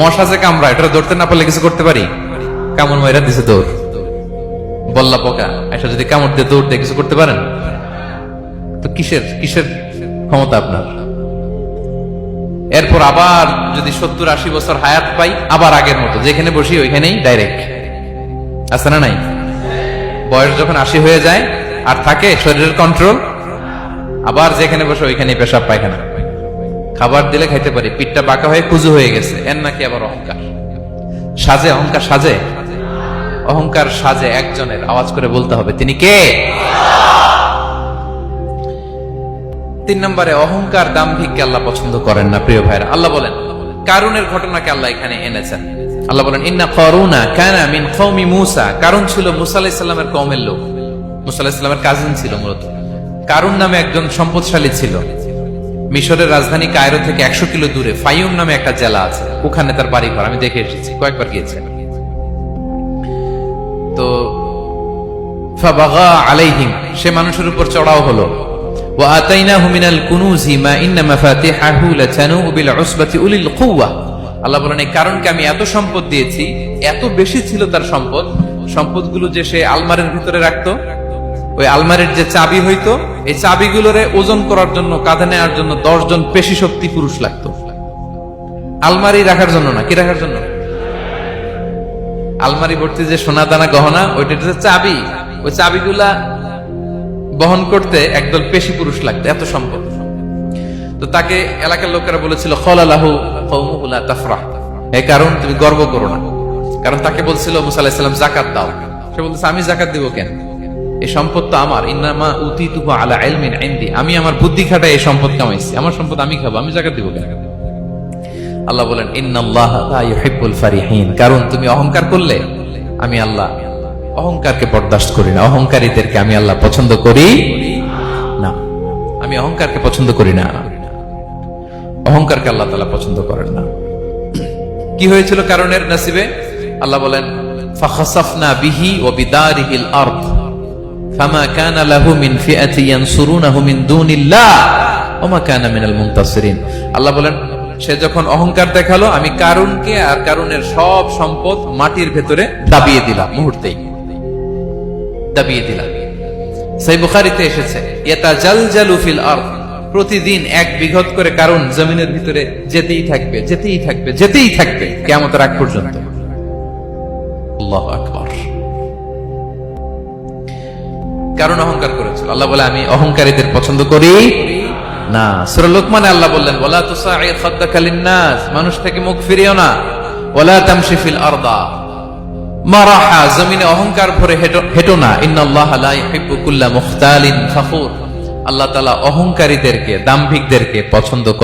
মশা যে কামড়া এটা ধরতে না পারলে কিছু করতে পারি? কামড় মাইরা দিছে দৌড়। বল্লা পোকা এটা যদি কামড় দিয়ে দৌড় দিয়ে কিছু করতে পারেন? তো কিসের কিসের ক্ষমতা আপনার? এরপর আবার যদি সত্তর আশি বছর হায়াত পাই, আবার আগের মতো, যেখানে বসি ওইখানেই ডাইরেক্ট আছে না নাই? বয়স যখন আশি হয়ে যায় আর থাকে, শরীরের কন্ট্রোল আবার যেখানে বসে ওইখানেই পেশাব পায়খানা। খাবার দিলে খাইতে পারি, পিঠটা বাঁকা হয়ে কুজু হয়ে গেছে, এর নাকি আবার অহংকার? সাজে অহংকার সাজে? অহংকার সাজে একজনের, আওয়াজ করে বলতে হবে, তিনি কে? তিন নম্বরে, অহংকার দাম্ভিককে আল্লাহ পছন্দ করেন না, প্রিয় ভাইরা। আল্লাহ বলেন, কারুনের ঘটনাকে আল্লাহ এখানে এনেছেন। আল্লাহ বলেন, ইন্না করুনা কানা মিন কওমি মুসা। কারণ ছিল মুসা আলাইহিস সালামের কওমের লোক। মুসা আলাইহিস সালামের কাজিন ছিল মূলত। কারুন নামে একজন সম্পদশালী ছিল। মিশরের রাজধানী কায়রো থেকে একশো কিলো দূরে ফাইউম নামে একটা জেলা আছে ওখানে তার বাড়ি ঘর আমি দেখে এসেছি কয়েকবার গিয়েছি তো ফাবাগা আলাইহিম সে মানুষের উপর চড়াও হলো وآتيناه من الكنوز ما إن مفاتيحه لتنوء بالعصبة أولي القوة আল্লাহ বলেন এই কারণকে আমি এত সম্পদ দিয়েছি এত বেশি ছিল তার সম্পদ সম্পদগুলো যে সে আলমারির ভিতরে রাখতো ওই আলমারির যে চাবি হইতো এই চাবিগুলোরে ওজন করার জন্য, কাঁধে নেওয়ার জন্য দশ জন পেশি শক্তি পুরুষ লাগতো। আলমারি রাখার জন্য না, কি রাখার জন্য? আলমারি ভর্তি যে সোনা দানা গহনা, ওইটা চাবি। ওই চাবিগুলা বহন করতে একদল পেশি পুরুষ লাগতো, এত সম্পদ তো তাকে এলাকার লোকেরা বলেছিল, খলালাহু কওমুহুলা তাফরাহ। এই কারণ তুমি গর্ব করো না। কারণ তাকে বলছিল, মুসা আলাইহিস সালাম যাকাত দাও। সে বলতেছে, আমি জাকাত দিব কেন? এই সম্পদ তো আমার। ইন্নামা উতি উতিতুহু আলা ইলমিন ইনদি। আমি আমার বুদ্ধি খাটায় এই সম্পদ কামাইছি। আমার সম্পদ আমি খাব, আমি যাকাত দিব কেন? আল্লাহ বলেন, ইন্নাল্লাহ লা ইউহিব্বুল ফারিহিন। কারণ তুমি অহংকার করলে আমি আল্লাহ অহংকারকে বরদাস্ত করি না। অহংকারীদেরকে আমি আল্লাহ পছন্দ করি না। আমি অহংকারকে পছন্দ করি না। অহংকারকে আল্লাহ তাআলা পছন্দ করেন না। কি হয়েছিল কারণের নসিবে? আল্লাহ বলেন, ফাখাসাফনা বিহি ওয়া বিদারিহিল আরদ। মিন মিন মিনাল আল্লাহ বলেন, সে যখন অহংকার দেখাল, আমি কারুনকে আর সব সম্পদ মাটির ভেতরে দাবিয়ে দিলাম, মুহূর্তেই। দাবিয়ে দিলাম। বুখারিতে এসেছে প্রতিদিন এক বিঘত করে কারণ জমিনের ভিতরে যেতেই থাকবে যেতেই থাকবে যেতেই থাকবে কেমন রাগ পর্যন্ত। আল্লাহ আকবার। কারণ অহংকার করেছিল। আল্লাহ বলে, আমি অহংকারীদের পছন্দ করি না। সুরা লোকমানে আল্লাহ বললেন তুসাঈ খাদ্দাকা লিন্নাস। মানুষ থেকে মুখ ফিরিও না। ওলা তামশি ফিল আরদা। মারাহা। জমিনে অহংকার ভরে হেঁটো না। ইন্নাল্লাহ লা ইউহিব্বু মুখতালিন ফাখুর। আল্লাহ তাআলা অহংকারীদেরকে, দাম্ভিকদেরকে পছন্দ